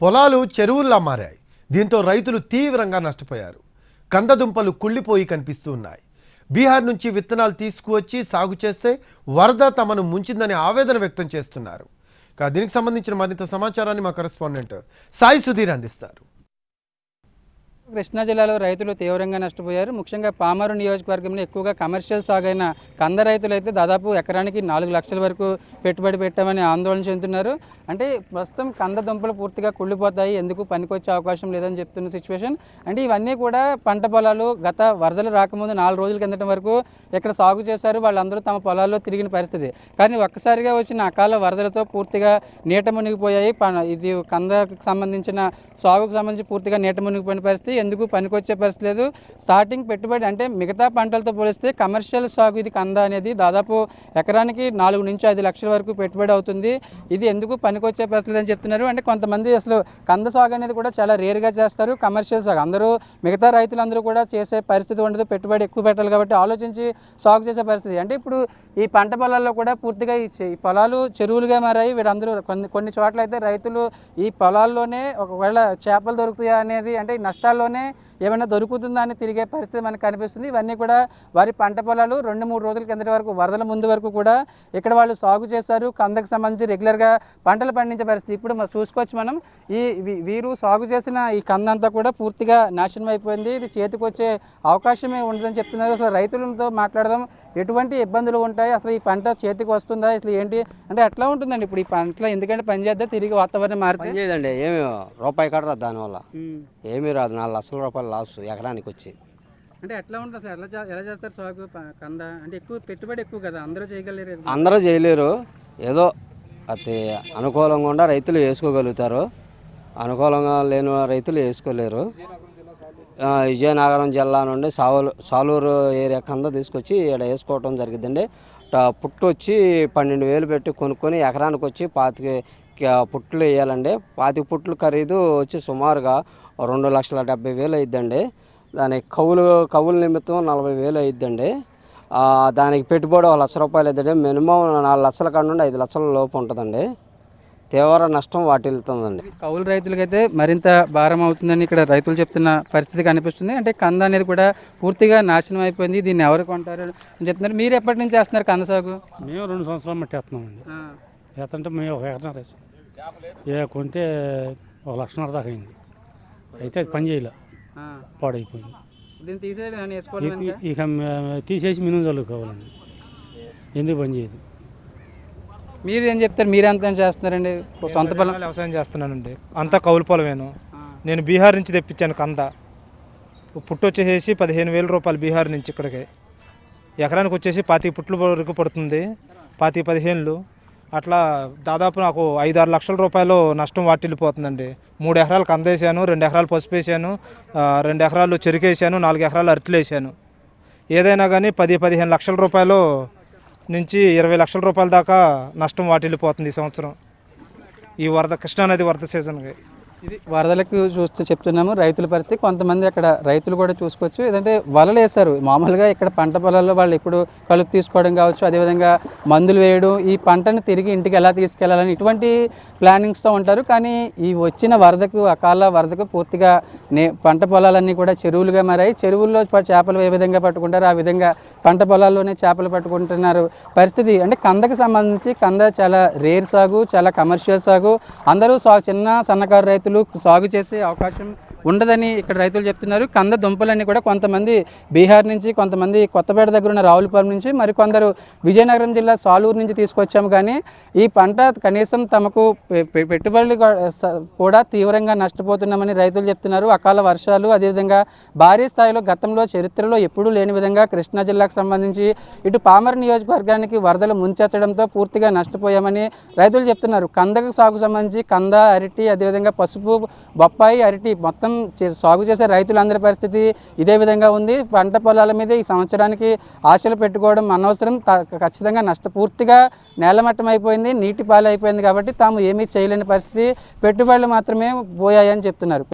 పొలాలు చెరువుల్లా మారాయి. దీంతో రైతులు తీవ్రంగా నష్టపోయారు. కందదుంపలు కుళ్ళిపోయి కనిపిస్తూ ఉన్నాయి బీహార్ నుంచి విత్తనాలు తీసుకువచ్చి సాగు చేస్తే వరద తమను ముంచిందని ఆవేదన వ్యక్తం చేస్తున్నారు. దీనికి సంబంధించిన మరింత సమాచారాన్ని మా కరెస్పాండెంట్ సాయి సుధీర్ అందిస్తారు. కృష్ణా జిల్లాలో రైతులు తీవ్రంగా నష్టపోయారు. ముఖ్యంగా పామరు నియోజకవర్గంలో ఎక్కువగా కమర్షియల్ సాగైన కంద రైతులు అయితే దాదాపు ఎకరానికి నాలుగు లక్షల వరకు పెట్టుబడి పెట్టామని ఆందోళన చెందుతున్నారు. అంటే ప్రస్తుతం కంద దుంపలు పూర్తిగా కుళ్ళిపోతాయి. ఎందుకు పనికొచ్చే అవకాశం లేదని చెప్తున్న సిచ్యువేషన్. అంటే ఇవన్నీ కూడా పంట పొలాలు గత వరదలు రాకముందు నాలుగు రోజుల కిందట వరకు ఇక్కడ సాగు చేశారు. వాళ్ళందరూ తమ పొలాల్లో తిరిగిన పరిస్థితి. కానీ ఒక్కసారిగా వచ్చిన అకాల వరదలతో పూర్తిగా నీట మునిగిపోయాయి. ప- ఇది కందకు సంబంధించిన సాగుకు సంబంధించి పూర్తిగా నీట మునిగిపోయిన పరిస్థితి. ఎందుకు పనికొచ్చే పరిస్థితి లేదు. స్టార్టింగ్ పెట్టుబడి అంటే మిగతా పంటలతో పోలిస్తే కమర్షియల్ సాగు ఇది కంద అనేది దాదాపు ఎకరానికి నాలుగు నుంచి ఐదు లక్షల వరకు పెట్టుబడి అవుతుంది. ఇది ఎందుకు పనికొచ్చే పరిస్థితి అని చెప్తున్నారు. అంటే కొంతమంది అసలు కంద సాగు అనేది కూడా చాలా రేర్గా చేస్తారు. కమర్షియల్ సాగు అందరూ మిగతా రైతులందరూ కూడా చేసే పరిస్థితి ఉండదు. పెట్టుబడి ఎక్కువ పెట్టాలి కాబట్టి ఆలోచించి సాగు చేసే పరిస్థితి. అంటే ఇప్పుడు ఈ పంట పొలాల్లో కూడా పూర్తిగా ఈ పొలాలు చెరువులుగా మారాయి. వీరందరూ కొన్ని కొన్ని చోట్ల అయితే రైతులు ఈ పొలాల్లోనే ఒకవేళ చేపలు దొరుకుతాయా అనేది అంటే ఈ నష్టాల్లోనే ఏమైనా దొరుకుతుందా అని తిరిగే పరిస్థితి మనకు కనిపిస్తుంది. ఇవన్నీ కూడా వారి పంట పొలాలు రెండు మూడు రోజుల కిందటి వరకు వరదల ముందు వరకు కూడా ఇక్కడ వాళ్ళు సాగు చేశారు. కందకు సంబంధించి రెగ్యులర్గా పంటలు పండించే పరిస్థితి ఇప్పుడు మనం చూసుకోవచ్చు మనం. ఈ వీరు సాగు చేసిన ఈ కంద అంతా కూడా పూర్తిగా నాశనం అయిపోయింది. ఇది చేతికి వచ్చే అవకాశమే ఉండదని చెప్తున్నారు. అసలు రైతులతో మాట్లాడదాం. ఎటువంటి ఇబ్బందులు ఉంటాయి? అసలు ఈ పంట చేతికి వస్తుందా? అసలు ఏంటి? అంటే ఎట్లా ఉంటుందండి ఇప్పుడు ఈ పంటలో. ఎందుకంటే పని చేద్దా? తిరిగి వాతావరణం చేయదండి. ఏమి రూపాయి కట్టరాదు దానివల్ల. ఏమీ రాదు. నాలుగు లక్షల రూపాయలు లాస్ ఎకరానికి వచ్చి అంటే ఎట్లా ఉంటుంది అసలు ఎలా ఎలా చేస్తారు సాగు కంద? అంటే ఎక్కువ పెట్టుబడి ఎక్కువ కదా అందరూ చేయగలరు. అందరూ చేయలేరు. ఏదో అది అనుకూలంగా ఉండ రైతులు వేసుకోగలుగుతారు. అనుకూలంగా లేని రైతులు వేసుకోలేరు. విజయనగరం జిల్లా నుండి సావలు సాలూరు ఏరియా కింద తీసుకొచ్చి ఇక్కడ వేసుకోవటం జరిగిందండి పుట్టు వచ్చి పన్నెండు వేలు పెట్టి కొనుక్కొని ఎకరానికి వచ్చి పాతిక పుట్లు వేయాలండి. పాతిక పుట్లు ఖరీదు వచ్చి సుమారుగా రెండు లక్షల డెబ్బై వేలు అయిద్దండి. దానికి కవులు కవుల నిమిత్తం నలభై వేలు అయిద్దండి. ఆ, దానికి పెట్టుబడి ఒక లక్ష రూపాయలు అయిద్దండి. మినిమం నాలుగు లక్షల కాడ నుండి ఐదు లక్షల లోపు ఉంటుందండి. తీవ్ర నష్టం వాటిల్లుతుందండి. కౌలు రైతులకైతే మరింత భారం అవుతుందని ఇక్కడ రైతులు చెప్తున్న పరిస్థితి కనిపిస్తుంది. అంటే కంద అనేది కూడా పూర్తిగా నాశనం అయిపోయింది. దీన్ని ఎవరు కొంటారు అని చెప్తున్నారు. మీరు ఎప్పటి నుంచి చేస్తున్నారు కంద సాగు? మేము రెండు సంవత్సరాలు మట్టి వేస్తున్నామండి. వేస్తుంటే మేము ఒక ఎకరం ఏ కొంటే ఒక లక్షన్నర దాకా అయింది. అయితే అది పని చేయలే. ఆ. పాడైపోయింది. ఇక- మే- తీసేసి మినుము చల్లుకోవాలండి ఎందుకు పని చేయదు. మీరు ఏం చెప్తారు? మీరు ఎంత చేస్తున్నారండి? సొంత పొలం వ్యవసాయం చేస్తున్నానండి. అంతా కౌలు పొలమేను. నేను బీహార్ నుంచి తెప్పించాను కంద. పుట్టు వచ్చేసి పదిహేను వేల రూపాయలు బీహార్ నుంచి ఇక్కడికి. ఎకరానికి వచ్చేసి పాతి పుట్లు వరకు పడుతుంది. పాతి పదిహేనులు. అట్లా దాదాపు నాకు ఐదు ఆరు లక్షల రూపాయలు నష్టం వాటిల్లిపోతుందండి. మూడు ఎకరాలు కంద వేసాను రెండు ఎకరాలు పసుపు వేసాను రెండు ఎకరాలు చెరుకేసాను నాలుగు ఎకరాలు అరటిలు వేసాను ఏదైనా కానీ పది పదిహేను లక్షల రూపాయలు నుంచి ఇరవై లక్షల రూపాయల దాకా నష్టం వాటిల్లిపోతుంది ఈ సంవత్సరం. ఈ వరద కృష్ణానది వరద సీజన్కి. ఇది వరదలకు చూస్తూ చెప్తున్నాము రైతుల పరిస్థితి. కొంతమంది అక్కడ రైతులు కూడా చూసుకోవచ్చు. ఏదంటే వలలు వేశారు. మామూలుగా ఇక్కడ పంట పొలాల్లో వాళ్ళు ఇప్పుడు కలుపు తీసుకోవడం కావచ్చు అదేవిధంగా మందులు వేయడం ఈ పంటను తిరిగి ఇంటికి ఎలా తీసుకెళ్ళాలని ఇటువంటి ప్లానింగ్స్తో ఉంటారు. కానీ ఈ వచ్చిన వరదకు అకాల వరదకు పూర్తిగా నే పంట పొలాలన్నీ కూడా చెరువులుగా మారాయి. చెరువుల్లో చేపలు ఏ విధంగా పట్టుకుంటారు ఆ విధంగా పంట పొలాల్లోనే చేపలు పట్టుకుంటున్నారు పరిస్థితి. అంటే కందకు సంబంధించి కంద చాలా రేర్ సాగు చాలా కమర్షియల్ సాగు. అందరూ సాగు చిన్న సన్నకారు రైతులు సాగు చేసే అవకాశం ఉండదని ఇక్కడ రైతులు చెప్తున్నారు. కంద దుంపలన్నీ కూడా కొంతమంది బీహార్ నుంచి కొంతమంది కొత్తపేట దగ్గర ఉన్న రావులపాలెం నుంచి మరి కొందరు విజయనగరం జిల్లా సాలూరు నుంచి తీసుకొచ్చాము. కానీ ఈ పంట కనీసం తమకు పె- పెట్టుబడులు కూడా- కూడా తీవ్రంగా నష్టపోతున్నామని రైతులు చెప్తున్నారు. అకాల వర్షాలు అదేవిధంగా భారీ స్థాయిలో గతంలో చరిత్రలో ఎప్పుడూ లేని విధంగా కృష్ణా జిల్లాకు సంబంధించి ఇటు పామర్ నియోజకవర్గానికి వరదలు ముంచెత్తడంతో పూర్తిగా నష్టపోయామని రైతులు చెప్తున్నారు. కందకు సాగు సంబంధించి కంద అరటి అదేవిధంగా పసుపు బొప్పాయి అరటి మొత్తం సాగు చేసే రైతులందరి పరిస్థితి ఇదే విధంగా ఉంది. పంట పొలాల మీద ఈ సంవత్సరానికి ఆశలు పెట్టుకోవడం అనవసరం. ఖచ్చితంగా నష్ట పూర్తిగా నేలమట్టం అయిపోయింది నీటి పాలు అయిపోయింది కాబట్టి తాము ఏమీ చేయలేని పరిస్థితి. పెట్టుబడులు మాత్రమే పోయాయని చెప్తున్నారు.